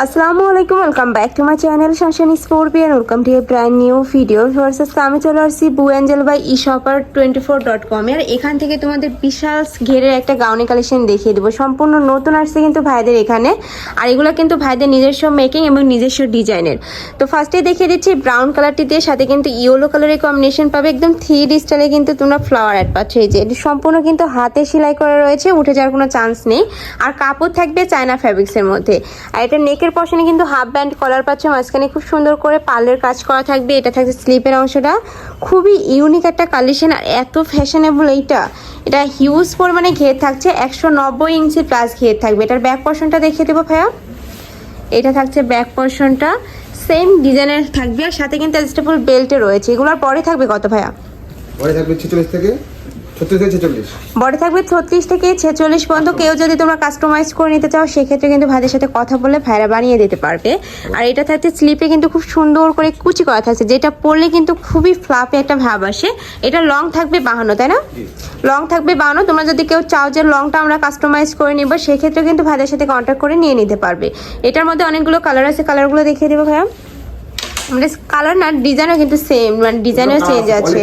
আসসালামু আলাইকুম welcome back to my channel শাসন scorpion welcome to a brand new video versus আমি চলে আসছি বু angel by E shopper twenty four dot com এর। এখান থেকে তোমাদের বিশাল ঘেরের একটা গাউনি কালেকশন দেখিয়ে দেবো। সম্পূর্ণ নতুন আসছে কিন্তু ভাইদের এখানে। আর এগুলো কিন্তু ভাইদের নিজস্ব মেকিং এবং নিজস্ব ডিজাইনের। তো ফার্স্টে দেখিয়ে দিচ্ছি ব্রাউন কালারটি দিয়ে সাথে কিন্তু ইয়েলো কালারের কম্বিনেশন পাবে। একদম থ্রি স্টাইলে কিন্তু তোমরা ফ্লাওয়ার অ্যাড পাচ্ছ। এই যে, এটি সম্পূর্ণ কিন্তু হাতে সেলাই করা রয়েছে, উঠে যাওয়ার কোনো চান্স নেই। আর কাপড় থাকবে চায়না ফ্যাব্রিক্সের মধ্যে। আর এটা নেকের পশনে কিন্তু হাফ ব্যান্ড কলার পাচ্ছে, মাঝখানে খুব সুন্দর করে পার্লের কাজ করা থাকবে। এটা থাকছে স্লিপের অংশটা। খুবই ইউনিক একটা কালেকশন আর এত ফ্যাশনেবল এইটা। এটা হিউজ পরিমাণে ঘের থাকছে, একশো নব্বই ইঞ্চি প্লাস ঘের থাকবে। এটার ব্যাক পশনটা দেখিয়ে দেবো ভাইয়া। এটা থাকছে ব্যাক পশনটা সেম ডিজাইনের থাকবে, আর সাথে কিন্তু অ্যাডজাস্টেবল বেল্টে রয়েছে। এগুলোর পরে থাকবে কত ভাইয়া? পরে থাকবে ছেচল্লিশ থেকে বডি থাকবে ছত্রিশ থেকে ছেচল্লিশ পর্যন্ত। কেউ যদি তোমরা কাস্টমাইজ করে নিতে চাও সেক্ষেত্রে কিন্তু ভাইদের সাথে কথা বলে ভাইরা বানিয়ে দিতে পারবে। আর এটা থাকছে স্লিপে কিন্তু খুব সুন্দর করে কুচি করা থাকছে যেটা পরলে কিন্তু খুবই ফ্লাপে একটা ভাব আসে। এটা লং থাকবে বাহানো তাই না? লং থাকবে বাহানো তোমরা যদি কেউ চাও যে লংটা আমরা কাস্টমাইজ করে নিব সেক্ষেত্রে কিন্তু ভাইদের সাথে কন্ট্যাক্ট করে নিয়ে নিতে পারবে। এটার মধ্যে অনেকগুলো কালার আছে কালারগুলো দেখিয়ে দেবো ভাইয়া। মানে কালার না ডিজাইনও কিন্তু সেম মানে ডিজাইনও চেঞ্জ আছে।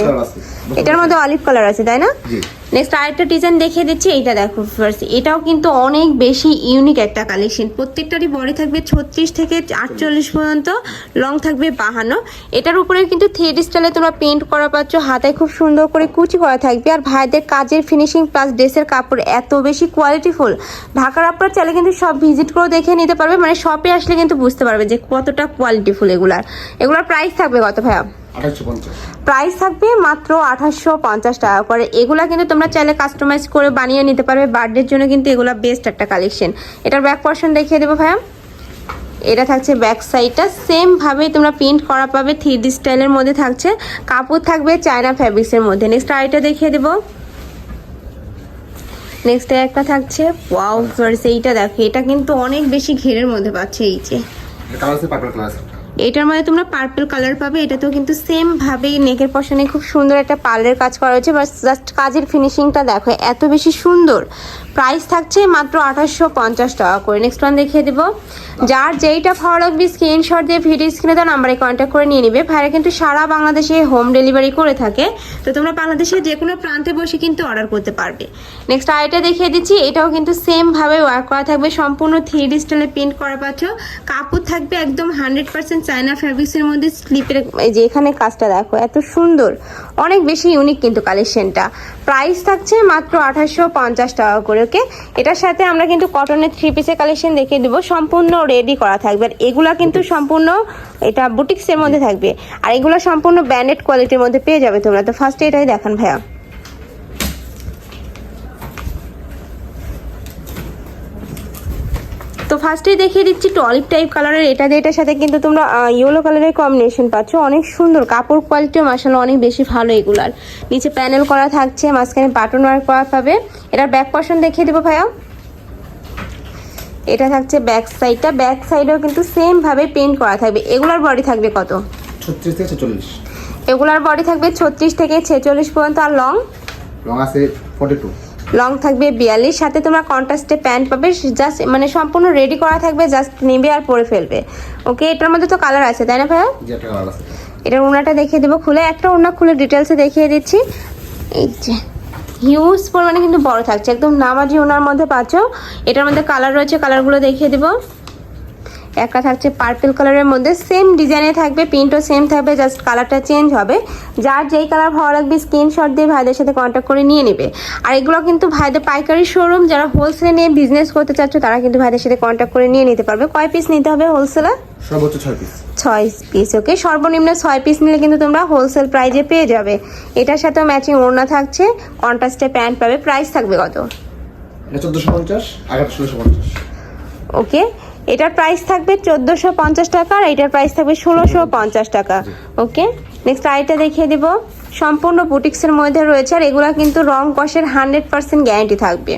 এটার মধ্যে অলিভ কালার আছে তাই না? জি। নেক্সট আরেকটা ডিজাইন দেখিয়ে দিচ্ছি, এইটা দেখো ফার্স্ট এটাও কিন্তু অনেক বেশি ইউনিক একটা কালেকশন প্রত্যেকটারই বডি থাকবে ছত্রিশ থেকে আটচল্লিশ পর্যন্ত লং থাকবে বাহানো এটার উপরে কিন্তু থ্রেড স্টাইলে তোমরা পেন্ট করা পাচ্ছ, হাতায় খুব সুন্দর করে কুচি করা থাকবে। আর ভাইদের কাজের ফিনিশিং প্লাস ড্রেসের কাপড় এত বেশি কোয়ালিটিফুল ঢাকার আপনারা চাইলে কিন্তু সব ভিজিট করে দেখে নিতে পারবে মানে শপে আসলে কিন্তু বুঝতে পারবে যে কতটা কোয়ালিটিফুল এগুলার। এগুলার প্রাইস থাকবে কত ভাইয়া? প্রাইস থাকবে মাত্র আঠাশশো পঞ্চাশ টাকা করে। এগুলা কিন্তু তোমরা চাইলে কাস্টমাইজ করে বানিয়ে নিতে পারবে। বার্থডের জন্য কিন্তু এগুলা বেস্ট একটা কালেকশন এটার ব্যাক পোর্শন দেখিয়ে দেবো ভাইয়া। এটা থাকছে ব্যাক সাইডটা সেম ভাবে তোমরা প্রিন্ট করা পাবে। থ্রি ডি স্টাইলের মধ্যে থাকছে। কাপড় থাকবে চায়না ফ্যাব্রিক্সের মধ্যে। নেক্সট আরেকটা দেখিয়ে দেবো। নেক্সট একটা থাকছে। ওয়াও এইটা দেখো। এটা কিন্তু অনেক বেশি ঘেরের মধ্যে পাচ্ছে এই যে। এটার মধ্যে তোমরা পার্পল কালার পাবে। এটাতেও কিন্তু সেম ভাবেই নেকের পশনে খুব সুন্দর একটা পার্লের কাজ করা হয়েছে। বা জাস্ট কাজের ফিনিশিংটা দেখো, এত বেশি সুন্দর। প্রাইস থাকছে মাত্র আঠাশশো টাকা করে। নেক্সট ওয়ান দেখিয়ে দেবো। যার যেইটা ভালো লাগবে স্ক্রিনশট দিয়ে ভিডিও স্ক্রিনে তার নাম্বারে কন্ট্যাক্ট করে নিয়ে নিবে। ভাইরা কিন্তু সারা বাংলাদেশে হোম ডেলিভারি করে থাকে। তো তোমরা বাংলাদেশের যে কোনো প্রান্তে বসে কিন্তু অর্ডার করতে পারবে। নেক্সট আইটা দেখিয়ে দিচ্ছি, এটাও কিন্তু সেম ভাবে ওয়ার্ক করা থাকবে। সম্পূর্ণ থ্রি ডি স্টাইলে প্রিন্ট করা পাচ্ছ কাপড় থাকবে একদম হান্ড্রেড পার্সেন্ট চায়না ফ্যাব্রিক্সের মধ্যে। স্লিপের যে এখানে কাজটা দেখো, এত সুন্দর। অনেক বেশি ইউনিক কিন্তু কালেকশনটা প্রাইস থাকছে মাত্র আঠাশশো পঞ্চাশ টাকা করে ওকে এটার সাথে আমরা কিন্তু কটনের থ্রি পিসের কালেকশন দেখিয়ে দেবো। সম্পূর্ণ রেডি করা থাকবে। আর এগুলা কিন্তু সম্পূর্ণ এটা বুটিক্সের মধ্যে থাকবে। আর এগুলো সম্পূর্ণ ব্র্যান্ডেড কোয়ালিটির মধ্যে পেয়ে যাবে তোমরা। তো ফার্স্টে এটাই দেখান ভাইয়া। তো ফার্স্টেই দেখিয়ে দিচ্ছি একটু অলিভ টাইপ কালারের এটা দিয়ে এটার সাথে কিন্তু তোমরা ইয়েলো কালারের কম্বিনেশন পাচ্ছ। অনেক সুন্দর। কাপড় কোয়ালিটিও মাসাল অনেক বেশি ভালো এগুলার। নিচে প্যানেল করা থাকছে মাঝখানে বাটন ওয়ার্ক করা পাবে এটার ব্যাক পশন দেখিয়ে দেবো ভাইয়া। এটা থাকছে ব্যাক সাইডটা ব্যাক সাইডেও কিন্তু সেম ভাবে প্রিন্ট করা থাকবে। এগুলার বডি থাকবে কত? ছত্রিশ থেকে ছেচল্লিশ। এগুলার বডি থাকবে ছত্রিশ থেকে ছেচল্লিশ পর্যন্ত। আর লং রং আছে ফর্টি টু লং থাকবে বিয়াল্লিশ। সাথে তোমরা কন্ট্রাস্টে প্যান্ট পাবে। জাস্ট মানে সম্পূর্ণ রেডি করা থাকবে জাস্ট নেবে আর পরে ফেলবে। ওকে এটার মধ্যে তো কালার আছে তাই না ভাইয়া? এটার ওনাটা দেখিয়ে দেবো খুলে। একটা ওনা খুলে ডিটেলসে দেখিয়ে দিচ্ছি। এই যে। হিউজ পরিমাণে কিন্তু বড় থাকছে। একদম নামাজি ওনার মধ্যে পাচ্ছ। এটার মধ্যে কালার রয়েছে কালারগুলো দেখিয়ে দেবো। একটা থাকছে পার্পল কালারের মধ্যে সেম ডিজাইনে থাকবে প্রিন্টও সেম থাকবে জাস্ট কালারটা চেঞ্জ হবে। যার যেই কালার ভালো লাগবে স্ক্রিনশট দিয়ে ভাইদের সাথে কন্ট্যাক্ট করে নিয়ে নেবে। আর এগুলো কিন্তু ভাইদের পাইকারি শোরুম যারা হোলসেলে নিয়ে বিজনেস করতে চাচ্ছ তারা কিন্তু ভাইদের সাথে কন্ট্যাক্ট করে নিয়ে নিতে পারবে। কয় পিস নিতে হবে হোলসেলে সর্বোচ্চ ছয় পিস ছয় পিস ওকে সর্বনিম্ন ছয় পিস নিলে কিন্তু তোমরা হোলসেল প্রাইজে পেয়ে যাবে। এটার সাথেও ম্যাচিং ওড়না থাকছে কন্ট্রাস্টে প্যান্ট পাবে প্রাইস থাকবে কত? চোদ্দোশো পঞ্চাশ ওকে এটার প্রাইস থাকবে চোদ্দোশো পঞ্চাশ টাকা আর এটার প্রাইস থাকবে ষোলোশো পঞ্চাশ টাকা। ওকে নেক্সট আইটা দেখিয়ে দিব। সম্পূর্ণ বুটিক্সের মধ্যে রয়েছে আর এগুলা কিন্তু রং কষের হান্ড্রেড পার্সেন্ট গ্যারান্টি থাকবে।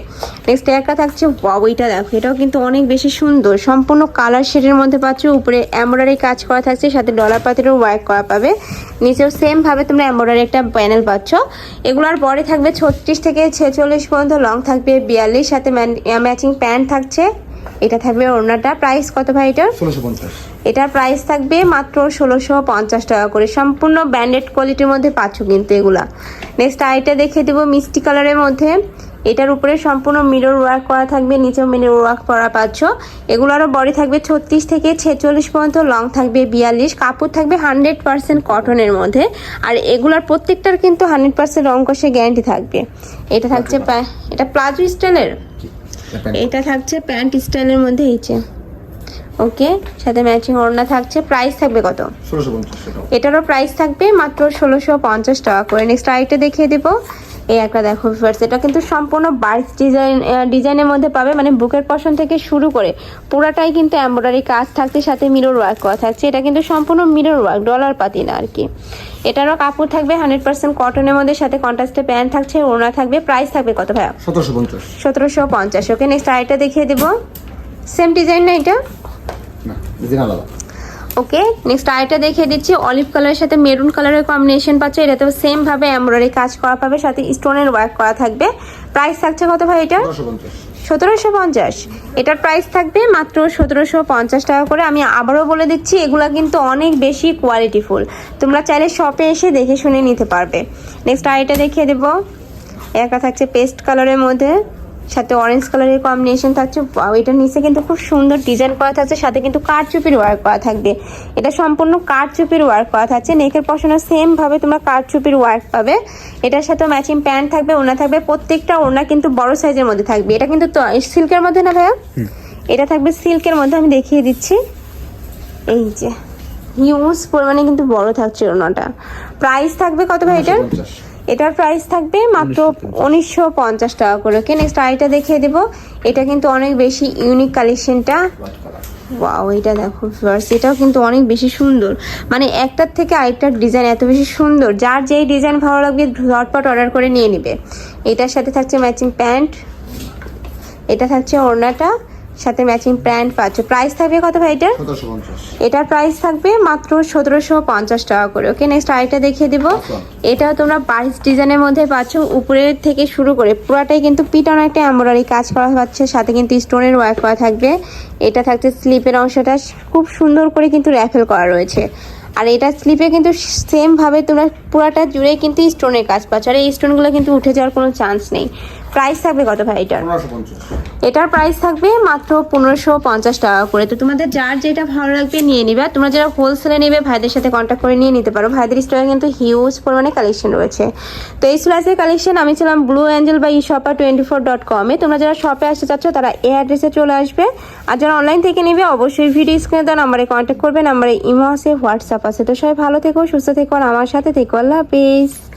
নেক্সট একটা থাকছে ওইটা দেখো এটাও কিন্তু অনেক বেশি সুন্দর। সম্পূর্ণ কালার শেডের মধ্যে পাচ্ছ উপরে এমব্রয়ডারি কাজ করা থাকছে সাথে ডলার পাতিরও ওয়ার্ক করা পাবে। নিচেও সেম ভাবে তোমরা এমব্রয়ডারি একটা প্যানেল পাচ্ছ। এগুলার পরে থাকবে ছত্রিশ থেকে ছেচল্লিশ পর্যন্ত লং থাকবে বিয়াল্লিশ সাথে ম্যাচিং প্যান্ট থাকছে। এটা থাকবে ওড়নাটা। প্রাইস কত ভাই এটার? ষোলোশো এটার প্রাইস থাকবে মাত্র ষোলোশো পঞ্চাশ টাকা করে। সম্পূর্ণ ব্র্যান্ডেড কোয়ালিটির মধ্যে পাচ্ছ কিন্তু এগুলা। নেক্সট আইটা দেখে দেবো মিষ্টি কালারের মধ্যে। এটার উপরে সম্পূর্ণ মিরর ওয়ার্ক করা থাকবে নিচেও মিরর ওয়ার্ক করা পাচ্ছ। এগুলোরও বডি থাকবে ছত্রিশ থেকে ছেচল্লিশ পর্যন্ত লং থাকবে বিয়াল্লিশ কাপড় থাকবে হান্ড্রেড পার্সেন্ট কটনের মধ্যে। আর এগুলার প্রত্যেকটার কিন্তু হান্ড্রেড পার্সেন্ট রং কষে গ্যারান্টি থাকবে। এটা থাকছে এটা প্লাজো স্টাইলের এটা থাকছে প্যান্ট স্টাইলের মধ্যে এইছে ওকে সাথে ম্যাচিং ওড়না থাকছে। প্রাইস থাকবে কত? এটারও প্রাইস থাকবে মাত্র ষোলোশো পঞ্চাশ টাকা করে। নেক্সট আরেকটা দেখিয়ে দেবো। এই একটা দেখো ফার্স্ট এটা কিন্তু সম্পূর্ণ বার্স ডিজাইন ডিজাইনের মধ্যে পাবে মানে বুকের পশন থেকে শুরু করে পুরাটাই কিন্তু এমব্রয়ডারি কাজ থাকছে সাথে মিরর ওয়ার্ক করা থাকছে। এটা কিন্তু সম্পূর্ণ মিরর ওয়ার্ক ডলার পাতি না আর কি। এটারও কাপড় থাকবে হান্ড্রেড পার্সেন্ট কটনের মধ্যে সাথে কন্ট্রাস্টে প্যান্ট থাকছে ওড়না থাকবে প্রাইস থাকবে কত ভাইয়া? সতেরোশো পঞ্চাশ। সতেরোশো পঞ্চাশ। ওকে নেক্সট আইটা দেখিয়ে দেবো। সেম ডিজাইন না এটা? ওকে নেক্সট আইটা দেখিয়ে দিচ্ছি। অলিভ কালারের সাথে মেরুন কালারের কম্বিনেশন পাচ্ছে। এটাতেও সেম ভাবে এমব্রয়ডারি কাজ করা পাবে সাথে স্টোনের ওয়ার্ক করা থাকবে। প্রাইস থাকছে কত ভাই এটা সতেরোশো পঞ্চাশ। এটার প্রাইস থাকবে মাত্র সতেরোশো পঞ্চাশ টাকা করে। আমি আবারও বলে দিচ্ছি এগুলো কিন্তু অনেক বেশি কোয়ালিটিফুল তোমরা চাইলে শপে এসে দেখে শুনে নিতে পারবে। নেক্সট আইটা দেখিয়ে দেবো। একা থাকছে পেস্ট কালারের মধ্যে। সাথে অরেঞ্জ কালারের কম্বিনেশন থাকছে। এটার নিচে কিন্তু খুব সুন্দর ডিজাইন করা থাকছে সাথে কিন্তু কারচুপির ওয়ার্ক করা থাকবে। এটা সম্পূর্ণ কারচুপির ওয়ার্ক করা থাকছে নেকের পশনে সেম ভাবে তোমরা কারচুপির ওয়ার্ক পাবে। এটার সাথে ম্যাচিং প্যান্ট থাকবে ওনা থাকবে প্রত্যেকটা ওনা কিন্তু বড় সাইজের মধ্যে থাকবে। এটা কিন্তু সিল্কের মধ্যে না ভাইয়া? এটা থাকবে সিল্কের মধ্যে আমি দেখিয়ে দিচ্ছি। এই যে হিউজ পরিমাণে কিন্তু বড় থাকছে ওনাটা প্রাইস থাকবে কত ভাই এটার? এটার প্রাইস থাকবে মাত্র উনিশশো পঞ্চাশ। টাকা করে। ওকে নেক্সট আইটা দেখিয়ে দেবো। এটা কিন্তু অনেক বেশি ইউনিক কালেকশনটা ওয়াও এটা দেখো ফার্স্ট এটাও কিন্তু অনেক বেশি সুন্দর। মানে একটার থেকে আরেকটার ডিজাইন এত বেশি সুন্দর। যার যেই ডিজাইন ভালো লাগবে ঝটপট অর্ডার করে নিয়ে নিবে। এটার সাথে থাকছে ম্যাচিং প্যান্ট এটা থাকছে ওড়নাটা। সাথে ম্যাচিং প্যান্ট পাচ্ছ। প্রাইস থাকবে কত ভাই এটার? এটার প্রাইস থাকবে মাত্র সতেরোশো পঞ্চাশ টাকা করে। ওকে নেক্সট আইটা দেখিয়ে দিব। আচ্ছা। এটাও তোমরা বাইশ ডিজাইনের মধ্যে পাচ্ছ। উপরের থেকে শুরু করে পুরাটাই কিন্তু পিটানো একটা এমব্রয়ডারি কাজ করা হচ্ছে। সাথে কিন্তু স্টোনের ওয়ার্ক করা থাকবে। এটা থাকছে স্লিপের অংশটা। খুব সুন্দর করে কিন্তু র্যাফেল করা রয়েছে। আর এটা স্লিপে কিন্তু সেম ভাবে তোমরা পুরাটা জুড়ে কিন্তু স্টোনের কাজ পাচ্ছ। আর এই স্টোনগুলো কিন্তু উঠে যাওয়ার কোনো চান্স নেই। প্রাইস থাকবে কত ভাই এটার? এটার প্রাইস থাকবে মাত্র পনেরোশো পঞ্চাশ টাকা করে। তো তোমাদের যার যেটা ভালো লাগবে নিয়ে নিবে। তোমরা যারা হোলসেলে নেবে, ভাইদের সাথে কন্ট্যাক্ট করে নিয়ে নিতে পারো। ভাইদের স্টোরে কিন্তু হিউজ পরিমাণে কালেকশন রয়েছে। তো এই সুলাসের কালেকশন আমি ছিলাম ব্লু অ্যাঞ্জেল বা ই টোয়েন্টি ফোর ডট কমে তোমরা যারা শপে আসতে চাচ্ছ, তারা এই অ্যাড্রেসে চলে আসবে। আর যারা অনলাইন থেকে নেবে, অবশ্যই ভিডিও স্ক্রিনে দেওয়া নাম্বারে কন্ট্যাক্ট করবে। নাম্বারে ইমো আছে হোয়াটসঅ্যাপ আছে। তো সবাই ভালো থেকো, সুস্থ থেকো, আর আমার সাথে থেকো। আল্লাহ হাফিজ।